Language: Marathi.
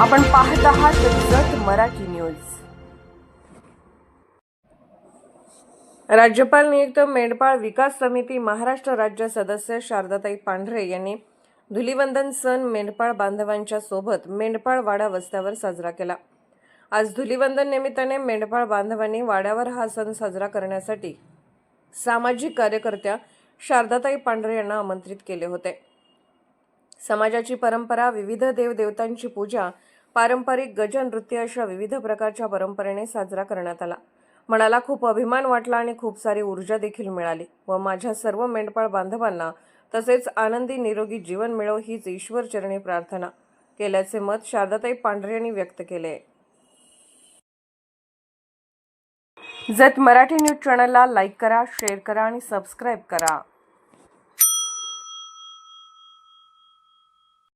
आपण पाहत आहात जत मराठी न्यूज. राज्यपाल नियुक्त मेंढपाळ विकास समिती महाराष्ट्र राज्य सदस्य शारदाताई पांढरे यांनी धुलिवंदन सण मेंढपाळ बांधवांच्या सोबत मेंढपाळ वाडा वस्त्यावर साजरा केला. आज धुलिवंदन निमित्ताने मेंढपाळ बांधवांनी वाड्यावर हा सण साजरा करण्यासाठी सामाजिक कार्यकर्त्या शारदाताई पांढरे यांना आमंत्रित केले होते. समाजाची परंपरा विविध देवदेवतांची पूजा पारंपरिक गजनृत्य अशा विविध प्रकारच्या परंपरेने साजरा करण्यात आला. मनाला खूप अभिमान वाटला आणि खूप सारी ऊर्जा देखील मिळाली व माझ्या सर्व मेंढपाळ बांधवांना तसेच आनंदी निरोगी जीवन मिळो हीच ईश्वरचरणी प्रार्थना केल्याचे मत शारदाताई पांढरे यांनी व्यक्त केले जत मराठी न्यूज चॅनलला लाईक करा शेअर करा आणि सबस्क्राईब करा.